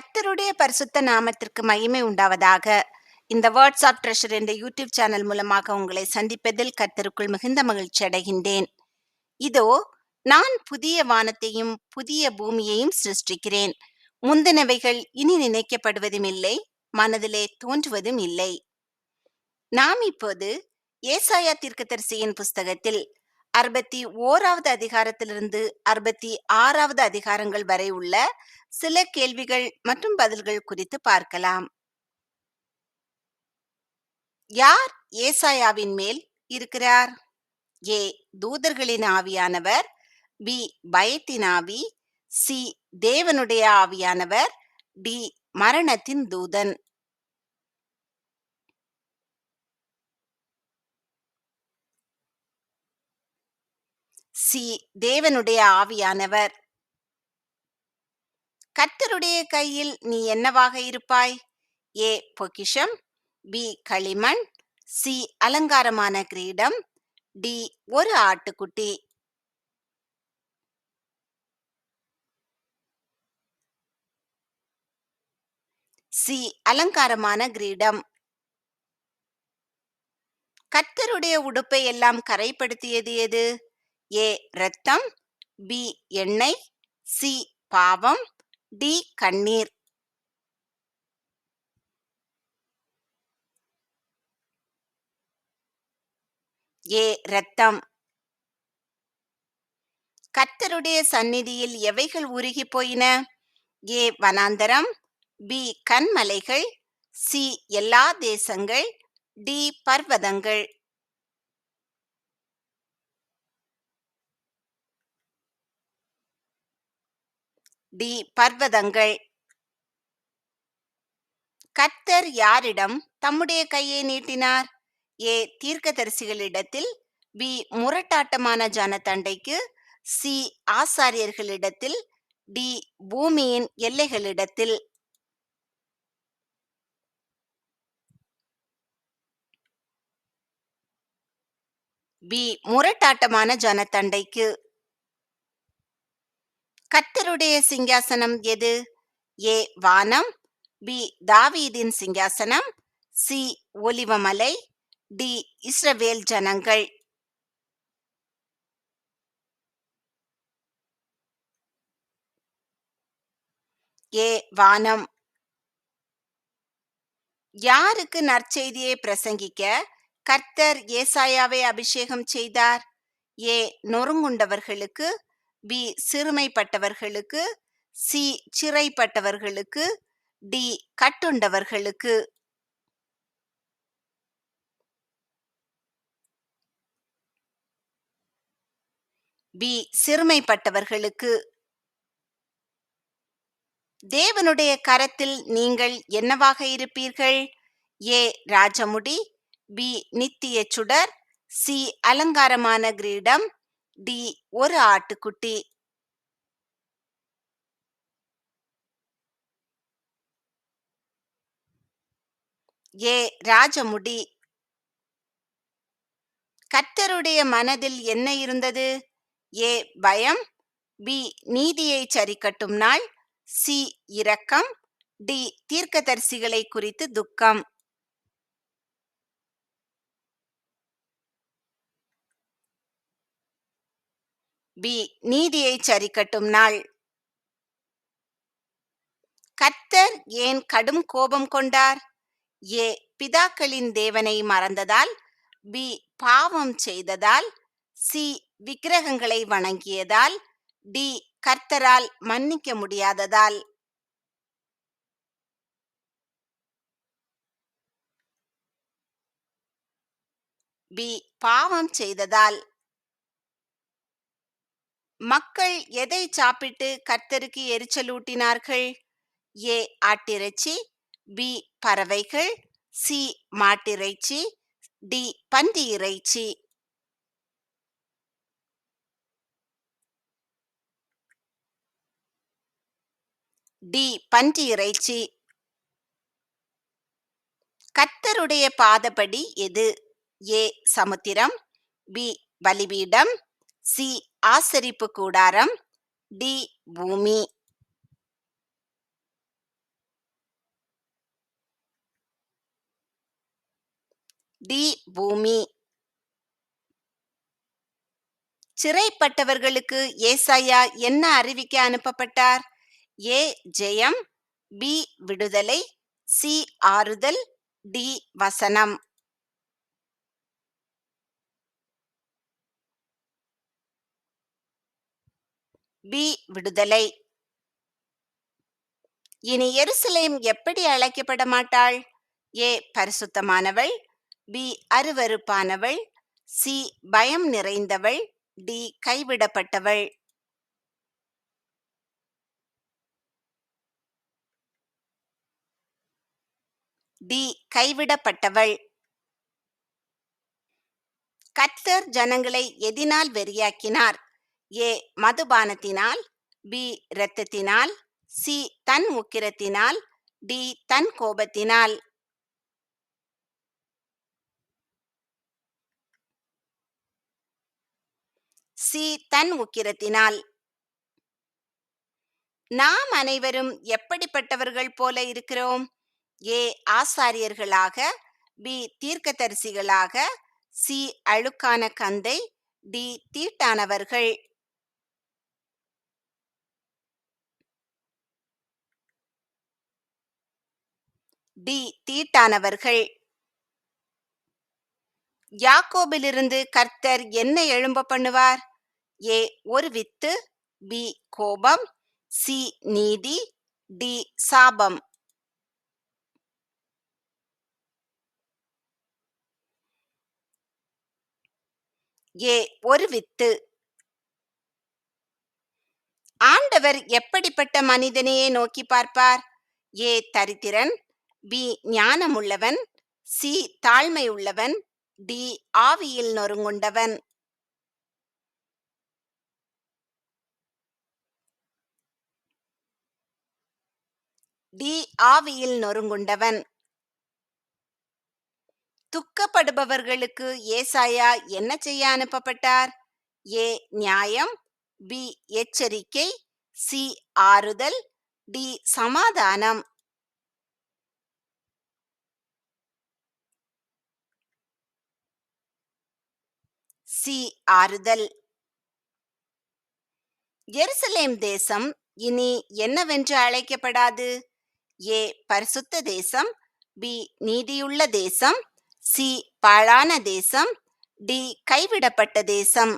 கர்த்தருடைய பரிசுத்த நாமத்திற்கு மகிமை உண்டாவதாக. இந்த வேர்ட்ஸ் ஆஃப் ட்ரெஷர் என்ற யூடியூப் சேனல் மூலமாக உங்களை சந்திப்பதில் கர்த்தருக்குள் மிகுந்த மகிழ்ச்சி அடைகின்றேன். இதோ நான் புதிய வானத்தையும் புதிய பூமியையும் சிருஷ்டிக்கிறேன். முந்தினவைகள் இனி நினைக்கப்படுவதும் இல்லை மனதிலே தோன்றுவதும் இல்லை. நாம் இப்போது ஏசாயா தீர்க்கதரிசியின் புஸ்தகத்தில் அறுபத்தி ஓராவது அதிகாரத்திலிருந்து அறுபத்தி ஆறாவது அதிகாரங்கள் வரை உள்ள சில கேள்விகள் மற்றும் பதில்கள் குறித்து பார்க்கலாம். யார் ஏசாயாவின் மேல் இருக்கிறார்? ஏ. தூதர்களின் ஆவியானவர். பி. பயத்தின் ஆவி. சி. தேவனுடைய ஆவியானவர். டி. மரணத்தின் தூதன். சி தேவனுடைய ஆவியானவர். கர்த்தருடைய கையில் நீ என்னவாக இருப்பாய்? ஏ பொக்கிஷம். பி களிமண். சி அலங்காரமான கிரீடம். டி ஒரு ஆட்டுக்குட்டி. சி அலங்காரமான கிரீடம். கர்த்தருடைய உடுப்பை எல்லாம் கரைப்படுத்தியது எது? ஏ இரத்தம் பி எண்ணெய் சி பாவம் டி கண்ணீர். ஏ இரத்தம். கர்த்தருடைய சந்நிதியில் எவைகள் உருகி போயின? ஏ வனாந்தரம் பி கண்மலைகள் சி எல்லா தேசங்கள் டி பர்வதங்கள். டி பர்வதங்கள். கர்த்தர் யாரிடம் தம்முடைய கையை நீட்டினார்? ஏ தீர்க்கதரிசிகளிடத்தில் பி முரட்டாட்டமான ஜனத்தண்டைக்கு சி ஆசாரியர்களிடத்தில் டி பூமியின் எல்லைகளிடத்தில். பி முரட்டாட்டமான ஜனத்தண்டைக்கு. கர்த்தருடைய சிங்காசனம் எது? ஏ வானம் பி தாவீதின் சிங்காசனம் சி ஒலிவமலை டி இஸ்ரவேல் ஜனங்கள். ஏ வானம். யாருக்கு நற்செய்தியை பிரசங்கிக்க கர்த்தர் ஏசாயாவை அபிஷேகம் செய்தார்? ஏ நொறுங்குண்டவர்களுக்கு பி சிறுமைப்பட்டவர்களுக்கு சி சிறைப்பட்டவர்களுக்கு டி கட்டுண்டவர்களுக்கு. பி சிறுமைப்பட்டவர்களுக்கு. தேவனுடைய கரத்தில் நீங்கள் என்னவாக இருப்பீர்கள்? ஏ ராஜமுடி பி நித்திய சுடர் சி அலங்காரமான கிரீடம் டி ஒரு ஆட்டுக்குட்டி. ஏ ராஜமுடி. கர்த்தருடைய மனதில் என்ன இருந்தது? ஏ பயம். பி நீதியை சரிக்கட்டும் நாள். சி இரக்கம். டி தீர்க்கதரிசிகளை குறித்து துக்கம். பி நீதியை சரிக்கட்டும் நாள். கர்த்தர் ஏன் கடும் கோபம் கொண்டார்? ஏ பிதாக்களின் தேவனை மறந்ததால்? பி பாவம் செய்ததால்? சி விக்கிரகங்களை வணங்கியதால்? டி கர்த்தரால் மன்னிக்க முடியாததால்? பி பாவம் செய்ததால்? மக்கள் எதை சாப்பிட்டு கர்த்தருக்கு எரிச்சலூட்டினார்கள் ஏ ஆட்டிறைச்சி பி பறவைகள் சி மாட்டிறைச்சி டி பன்றி இறைச்சி டி பன்றி இறைச்சி கர்த்தருடைய பாதபடி எது? ஏ சமுத்திரம் பி பலிபீடம் சி ஆசரிப்பு கூடாரம் டி பூமி. டி பூமி. சிறைப்பட்டவர்களுக்கு ஏசாயா என்ன அறிவிக்க அனுப்பப்பட்டார்? ஏ ஜெயம் பி விடுதலை சி ஆறுதல் டி வசனம். பி விடுதலை. இனி எருசலேம் எப்படி அழைக்கப்பட மாட்டாள்? ஏ பரிசுத்தமானவள் பி அருவருப்பானவள் சி பயம் நிறைந்தவள் டி கைவிடப்பட்டவள். டி கைவிடப்பட்டவள். கத்தர் ஜனங்களை எதினால் வெறியாக்கினார்? ஏ மதுபானத்தினால் பி இரத்தத்தினால் சி தன் உக்கிரத்தினால் டி தன் கோபத்தினால். சி தன் உக்கிரத்தினால். நாம் அனைவரும் எப்படிப்பட்டவர்கள் போல இருக்கிறோம்? ஏ ஆசாரியர்களாக பி தீர்க்கதரிசிகளாக சி அழுக்கான கந்தை டி தீட்டானவர்கள். டி தீட்டானவர்கள். யாக்கோபிலிருந்து கர்த்தர் என்ன எழும்ப பண்ணுவார்? ஏ ஒரு வித்து பி கோபம் சி நீதி டி சாபம். ஏ ஒரு வித்து. ஆண்டவர் எப்படிப்பட்ட மனிதனையே நோக்கி பார்ப்பார்? ஏ தரித்திரன் பி ஞானமுள்ளவன் சி தாழ்மை உள்ளவன் டி ஆவியில் நொறுங்குண்டவன். டி ஆவியில் நொறுங்குண்டவன். துக்கப்படுபவர்களுக்கு ஏசாயா என்ன செய்ய அனுப்பப்பட்டார்? ஏ நியாயம் பி எச்சரிக்கை சி ஆறுதல் டி சமாதானம். சி ஆறுதல். எருசலேம் தேசம் இனி என்னவென்று அழைக்கப்படாது? ஏ. பரிசுத்த தேசம் பி. நீதியுள்ள தேசம் சி. பாழான தேசம் டி. கைவிடப்பட்ட தேசம்.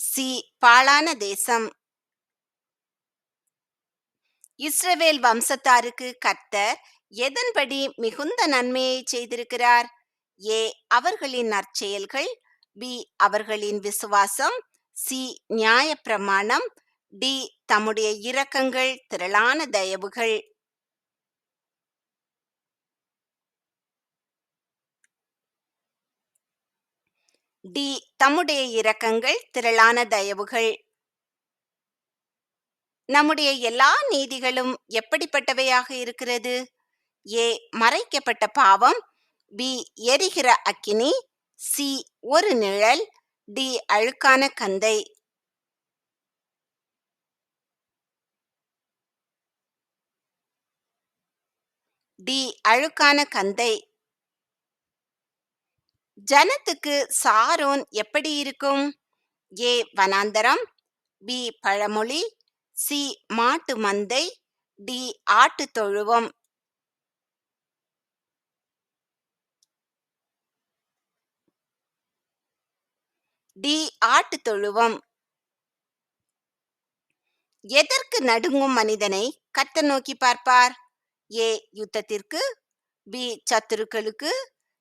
சி. பாழான தேசம். இஸ்ரவேல் வம்சத்தாருக்கு கர்த்தர் எதன்படி மிகுந்த நன்மையை செய்திருக்கிறார்? ஏ அவர்களின் நற்செயல்கள். பி அவர்களின் விசுவாசம். சி நியாயப்பிரமாணம். டி தம்முடைய இரக்கங்கள் திரளான தயவுகள். டி தம்முடைய இரக்கங்கள் திரளான தயவுகள். நம்முடைய எல்லா நீதிகளும் எப்படிப்பட்டவையாக இருக்கிறது? ஏ. மறைக்கப்பட்ட பாவம் பி. எரிகிற அக்கினி சி. ஒரு நிழல் டி. அழுக்கான கந்தை. டி. அழுக்கான கந்தை. ஜனத்துக்கு சாரோன் எப்படி இருக்கும்? ஏ. வனாந்தரம் பி. பழமொழி சி மாட்டு மந்தை டி ஆட்டு தொழுவம். டி ஆட்டு தொழுவம். எதற்கு நடுங்கும் மனிதனை கத்த நோக்கி பார்ப்பார்? ஏ யுத்தத்திற்கு. பி சத்துருக்களுக்கு.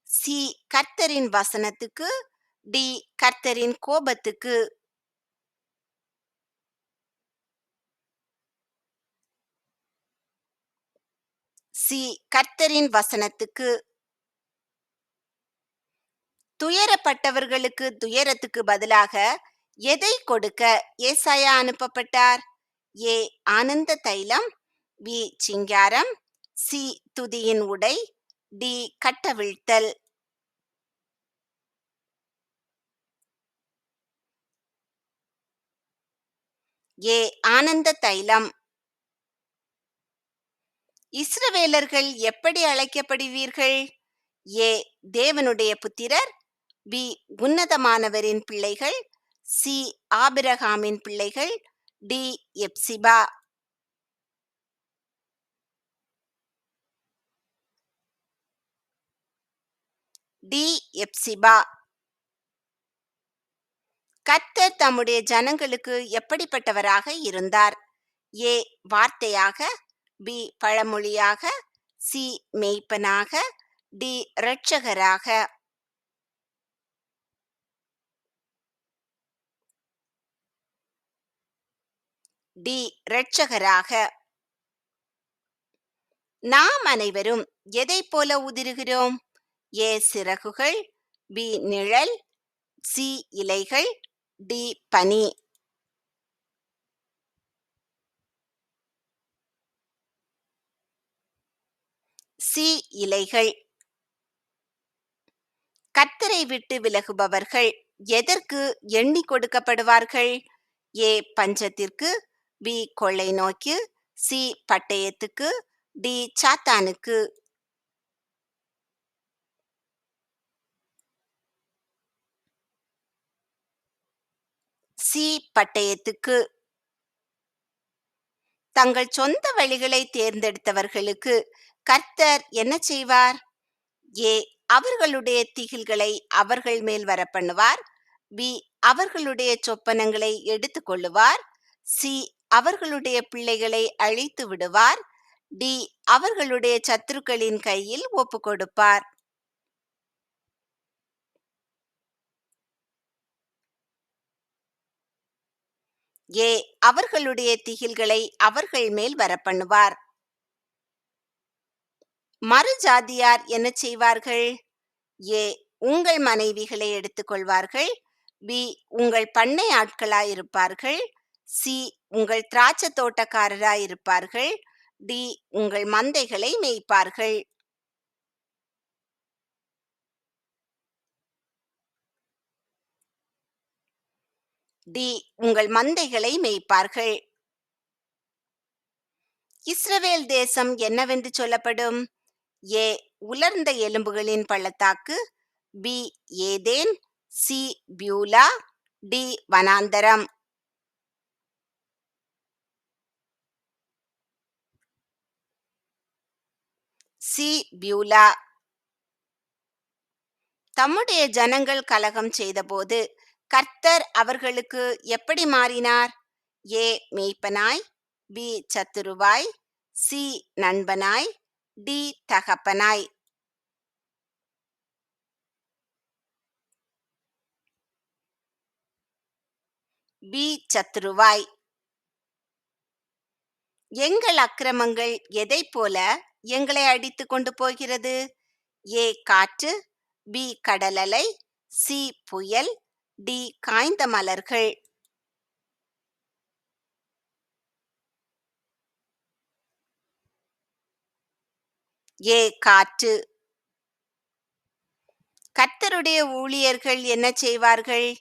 சி கர்த்தரின் வசனத்துக்கு. டி கர்த்தரின் கோபத்துக்கு. சி கர்த்தரின் வசனத்துக்கு துயரப்பட்டவர்களுக்கு துயரத்துக்கு பதிலாக எதை கொடுக்க ஏசாயா அனுப்பப்பட்டார்? ஏ ஆனந்த தைலம் பி சிங்காரம் சி துதியின் உடை டி கட்டவிழ்த்தல். ஏ ஆனந்த தைலம் இஸ்ரவேலர்கள் எப்படி அழைக்கப்படுவீர்கள்? ஏ. தேவனுடைய புத்திரர். பி. உன்னதமானவரின் பிள்ளைகள். சி. ஆபிரகாமின் பிள்ளைகள். டி. எப்சிபா. டி. எப்சிபா. கர்த்தர் தம்முடைய ஜனங்களுக்கு எப்படிப்பட்டவராக இருந்தார்? ஏ. வார்த்தையாக பி பழமொழியாக சி மெய்ப்பனாக டி இரட்சகராக. டி இரட்சகராக. நாம் அனைவரும் எதைப் போல உதிருகிறோம்? ஏ சிறகுகள் பி நிழல் சி இலைகள் டி பனி. சி இலைகள். கத்தரை விட்டு விலகுபவர்கள் எதற்கு எண்ணி கொடுக்கப்படுவார்கள்? ஏ பஞ்சத்திற்கு பி கொள்ளை நோக்கு சி பட்டயத்துக்கு டி சாத்தானுக்கு. சி பட்டயத்துக்கு. தங்கள் சொந்த வழிகளை தேர்ந்தெடுத்தவர்களுக்கு கர்த்தர் என்ன செய்வார்? ஏ அவர்களுடைய திகில்களை அவர்கள் மேல் வரப்பண்ணுவார். பி அவர்களுடைய சொப்பனங்களை எடுத்துக் கொள்ளுவார் சி அவர்களுடைய பிள்ளைகளை அழித்து விடுவார். டி அவர்களுடைய சத்துருக்களின் கையில் ஒப்பு கொடுப்பார் ஏ அவர்களுடைய திகில்களை அவர்கள் மேல் வரப்பண்ணுவார். மறு ஜாதியார் என்ன செய்வார்கள்? ஏ உங்கள் மனைவிகளை எடுத்துக்கொள்வார்கள். பி உங்கள் பண்ணை ஆட்களாயிருப்பார்கள். சி உங்கள் திராட்சை தோட்டக்காரராயிருப்பார்கள் டி உங்கள் மந்தைகளை மேய்ப்பார்கள். டி உங்கள் மந்தைகளை மேய்ப்பார்கள். இஸ்ரவேல் தேசம் என்னவென்று சொல்லப்படும்? ஏ உலர்ந்த எலும்புகளின் பள்ளத்தாக்கு பி ஏதேன் C Beulah D வனாந்தரம். C Beulah. தம்முடைய ஜனங்கள் கலகம் செய்தபோது கர்த்தர் அவர்களுக்கு எப்படி மாறினார்? ஏ மெய்ப்பனாய் பி சத்துருவாய் சி நண்பனாய் டி தகப்பனாய். பி சத்துருவாய் எங்கள் அக்கிரமங்கள் எதை போல எங்களை அடித்து கொண்டு போகிறது? ஏ காற்று பி கடலலை சி புயல் டி காய்ந்த மலர்கள். ஏ காற்று? கர்த்தருடைய ஊழியர்கள் என்ன செய்வார்கள்?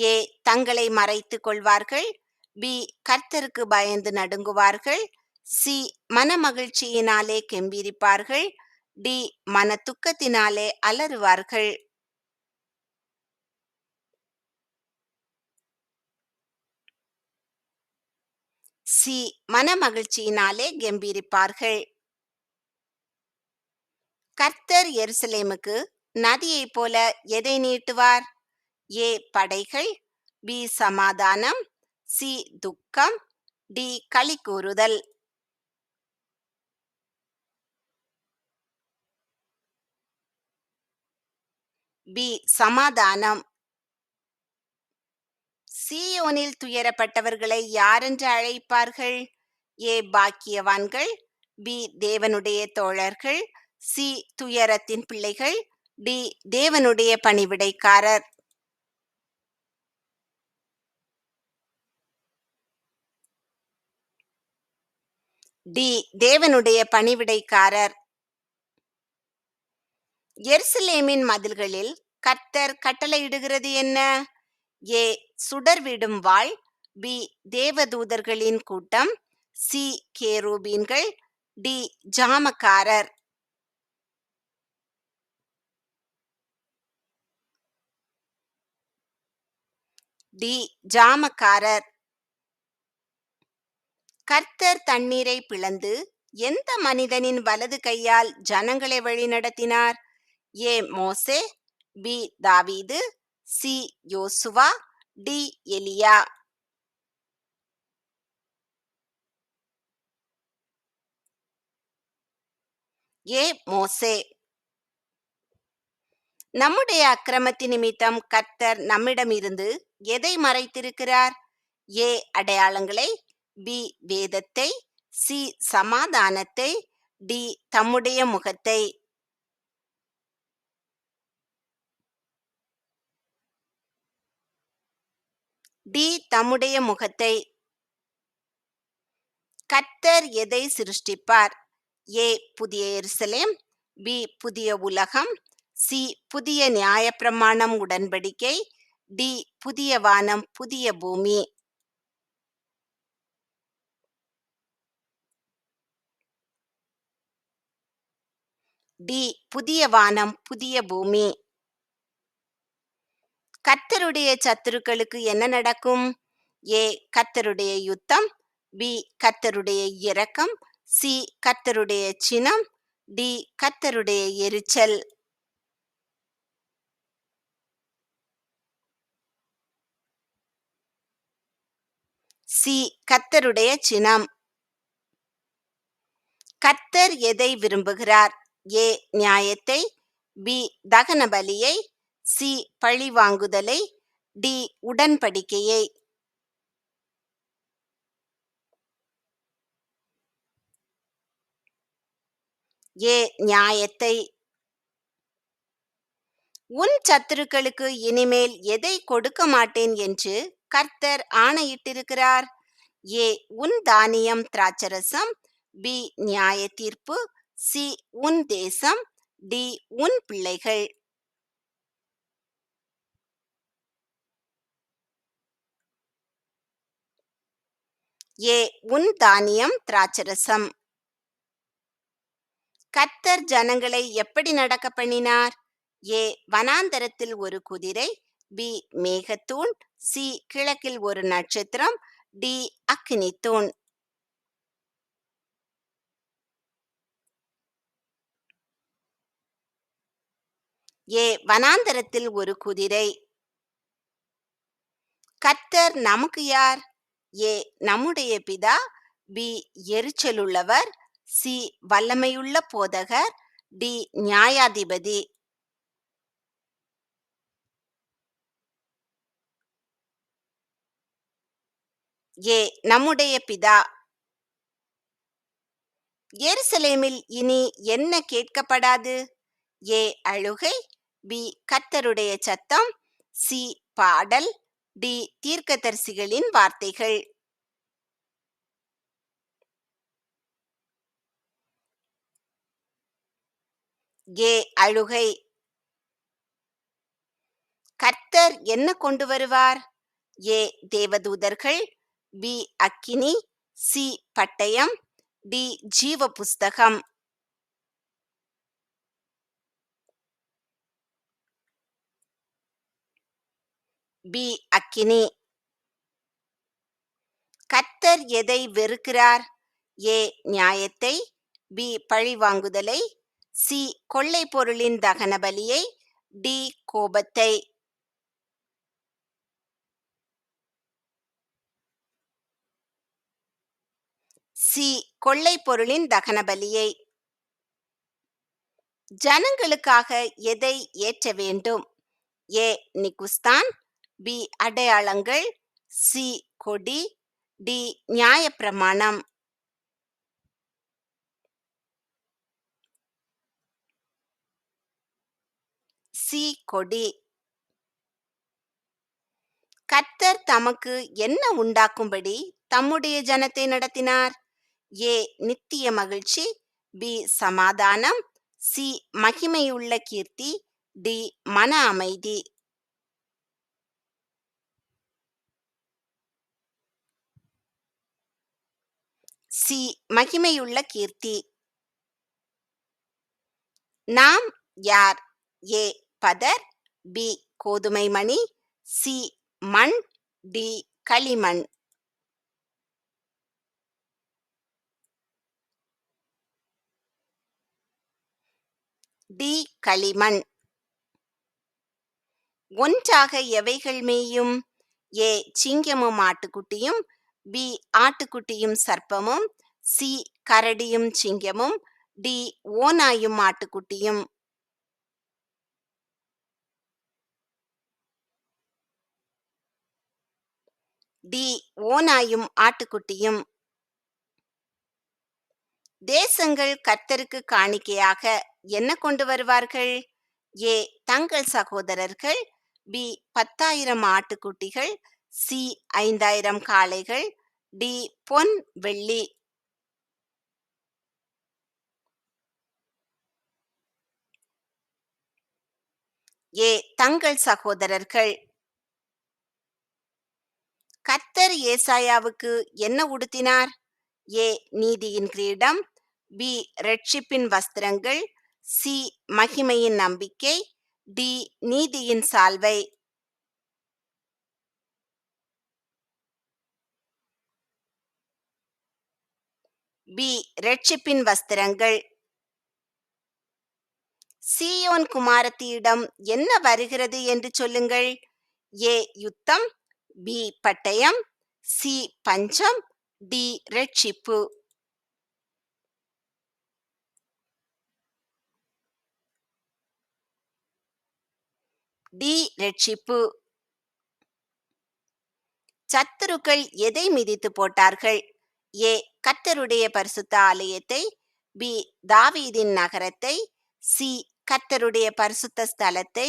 ஏ தங்களை மறைத்துக் கொள்வார்கள். பி கர்த்தருக்கு பயந்து நடுங்குவார்கள். சி மனமகிழ்ச்சியினாலே கெம்பிரிப்பார்கள். டி மன துக்கத்தினாலே அலறுவார்கள். சி மனமகிழ்ச்சியினாலே கெம்பீரிப்பார்கள். கர்த்தர் எருசலேமுக்கு நதியைப் போல எதை நீட்டுவார்? ஏ படைகள் பி சமாதானம் சி துக்கம் டி களி கூறுதல். பி சமாதானம். சியோனில் துயரப்பட்டவர்களை யாரென்று அழைப்பார்கள்? ஏ பாக்கியவான்கள் பி தேவனுடைய தோழர்கள் சி துயரத்தின் பிள்ளைகள் டி தேவனுடைய பணிவிடைக்காரர். டி தேவனுடைய பணிவிடைக்காரர். எருசலேமின் மதில்களில் கர்த்தர் கட்டளையிடுகிறது என்ன? ஏ சுடர் விடும் வாள் பி தேவதூதர்களின் கூட்டம் சி கேரூபீன்கள் டி ஜாமக்காரர். டி ஜாமக்காரர். கர்த்தர் தண்ணீரை பிளந்து எந்த மனிதனின் வலது கையால் ஜனங்களை வழிநடத்தினார் ஏ மோசே பி தாவீது சி யோசுவா டி எலியா. ஏ மோசே. நம்முடைய அக்கிரமத்தின் நிமித்தம் கர்த்தர் நம்மிடமிருந்து எதை மறைத்திருக்கிறார்? ஏ அடையாளங்களை பி வேதத்தை சி சமாதானத்தை டி தம்முடைய முகத்தை. டி தம்முடைய முகத்தை. கர்த்தர் எதை சிருஷ்டிப்பார்? ஏ புதிய எருசலேம் பி புதிய உலகம் சி புதிய நியாயப்பிரமாணம் உடன்படிக்கை டி புதிய வானம் புதிய பூமி. டி புதிய வானம் புதிய பூமி. கத்தருடைய சத்துருக்களுக்கு என்ன நடக்கும்? ஏ கத்தருடைய யுத்தம். பி கத்தருடைய இரக்கம். சி கத்தருடைய சினம். டி கத்தருடைய எரிச்சல். சி கர்த்தருடைய சினம். கர்த்தர் எதை விரும்புகிறார்? ஏ நியாயத்தை. பி தகன பலியை. சி பழி வாங்குதலை. டி உடன்படிக்கையை. ஏ நியாயத்தை. உன் சத்துருக்களுக்கு இனிமேல் எதை கொடுக்க மாட்டேன் என்று கர்த்தர் ஆணையிட்டிருக்கிறார். ஏ உன் தானியம் திராட்சரசம் பி நியாய தீர்ப்பு சி உன் தேசம் டி உன் பிள்ளைகள். ஏ உன் தானியம் திராட்சரசம். கர்த்தர் ஜனங்களை எப்படி நடக்க பண்ணினார்? ஏ வனாந்தரத்தில் ஒரு குதிரை பி மேகத்தூண் சி கிழக்கில் ஒரு நட்சத்திரம் டி அக்னி தூண். ஏ வனாந்தரத்தில் ஒரு குதிரை. கர்த்தர் நமக்கு யார்? ஏ நம்முடைய பிதா. பி எரிச்சலுள்ளவர். சி வல்லமையுள்ள போதகர். டி நியாயாதிபதி. ஏ நம்முடைய பிதா. எருசலேமில் இனி என்ன கேட்கப்படாது? ஏ அழுகை பி கர்த்தருடைய சத்தம் சி பாடல் டி தீர்க்கதரிசிகளின் வார்த்தைகள். ஏ அழுகை. கர்த்தர் என்ன கொண்டு வருவார்? ஏ தேவதூதர்கள் பி அக்கினி சி பட்டயம் டி ஜீவ புஸ்தகம் பி அக்கினி. கர்த்தர் எதை வெறுக்கிறார்? ஏ நியாயத்தை பி பழிவாங்குதலை சி கொள்ளை பொருளின் தகன பலியை டி கோபத்தை. சி. கொள்ளை பொருளின் தகன பலியை ஜனங்களுக்காக எதை ஏற்ற வேண்டும்? ஏ. நிகுஸ்தான் பி. அடையாளங்கள். சி. கொடி. டி. நியாயப்பிரமாணம். சி. கொடி. கர்த்தர் தமக்கு என்ன உண்டாக்கும்படி தம்முடைய ஜனத்தை நடத்தினார்? ஏ நித்திய மகிழ்ச்சி பி சமாதானம் சி மகிமையுள்ள கீர்த்தி டி மன அமைதி. சி மகிமையுள்ள கீர்த்தி. நாம் யார்? ஏ பதர் பி கோதுமை மணி சி மண் டி களிமண். டி களிமண். ஒன்றாக எவைகள் மேயும்? ஏ. சிங்கமும் ஆட்டுக்குட்டியும் பி. ஆட்டுக்குட்டியும் சர்ப்பமும் சி. கரடியும் சிங்கமும் டி. ஓநாயும் ஆட்டுக்குட்டியும் டி. ஓநாயும் ஆட்டுக்குட்டியும். தேசங்கள் கர்த்தருக்கு காணிக்கையாக என்ன கொண்டு வருவார்கள்? ஏ தங்கள் சகோதரர்கள் பி பத்தாயிரம் ஆட்டுக்குட்டிகள் சி ஐந்தாயிரம் காளைகள் டி பொன் வெள்ளி. ஏ தங்கள் சகோதரர்கள். கர்த்தர் ஏசாயாவுக்கு என்ன உடுத்தினார்? ஏ நீதியின் கிரீடம் பி ரட்சிப்பின் வஸ்திரங்கள் சி மகிமையின் நம்பிக்கை டி நீதியின் சால்வை. பி ரட்சிப்பின் வஸ்திரங்கள். சியோன் குமாரத்தியிடம் என்ன வருகிறது என்று சொல்லுங்கள். ஏ யுத்தம் பி பட்டயம் சி பஞ்சம் டி ரட்சிப்பு. டி ரட்சிப்பு. சத்துருக்கள் எதை மிதித்து போட்டார்கள்? ஏ. கத்தருடைய பரிசுத்த ஆலயத்தை. பி. தாவீதின் நகரத்தை. சி. கத்தருடைய பரிசுத்த ஸ்தலத்தை.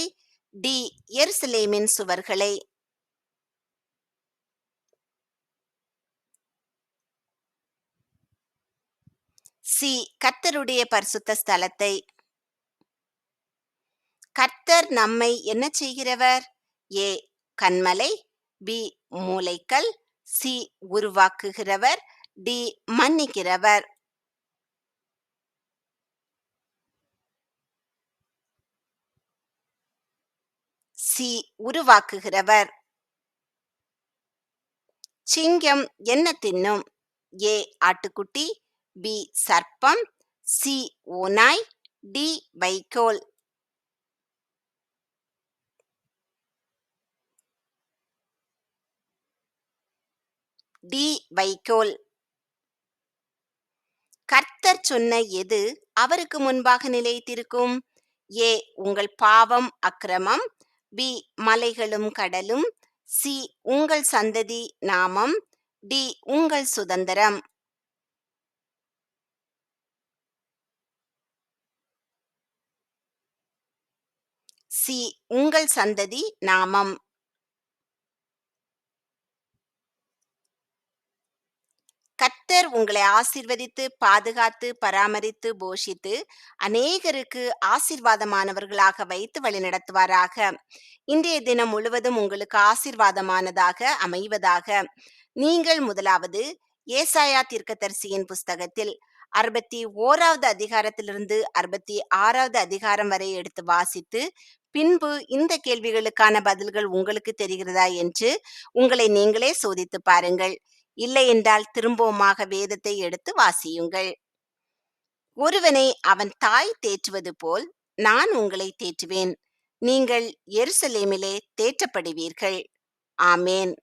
டி. எருசலேமின் சுவர்களை. சி. கத்தருடைய பரிசுத்த ஸ்தலத்தை. கர்த்தர் நம்மை என்ன செய்கிறவர்? ஏ கண்மலை பி மூலைக்கல் சி உருவாக்குகிறவர் டி மன்னிக்கிறவர். சி உருவாக்குகிறவர். சிங்கம் என்ன தின்னும்? ஏ ஆட்டுக்குட்டி பி சர்ப்பம் சி ஓநாய் டி வைக்கோல். டி வைக்கோல். கர்த்தர் சொன்ன எது அவருக்கு முன்பாக நிலைத்திருக்கும்? ஏ உங்கள் பாவம் அக்கிரமம். பி மலைகளும் கடலும். சி உங்கள் சந்ததி நாமம். டி உங்கள் சுதந்திரம். சி உங்கள் சந்ததி நாமம். கர்த்தர் உங்களை ஆசிர்வதித்து பாதுகாத்து பராமரித்து போஷித்து அநேகருக்கு ஆசிர்வாதமானவர்களாக வைத்து வழிநடத்துவாராக இன்றைய தினம் முழுவதும் உங்களுக்கு ஆசிர்வாதமானதாக அமைவதாக. நீங்கள் முதலாவது ஏசாயா தீர்க்கதரிசியின் புஸ்தகத்தில் அறுபத்தி ஓராவது அதிகாரத்திலிருந்து அறுபத்தி ஆறாவது அதிகாரம் வரை எடுத்து வாசித்து பின்பு இந்த கேள்விகளுக்கான பதில்கள் உங்களுக்கு தெரிகிறதா என்று உங்களை நீங்களே சோதித்து பாருங்கள். இல்லை என்றால் திரும்பவுமாக வேதத்தை எடுத்து வாசியுங்கள். ஒருவனை அவன் தாய் தேற்றுவது போல் நான் உங்களை தேற்றுவேன். நீங்கள் எருசலேமிலே தேற்றப்படுவீர்கள். ஆமேன்.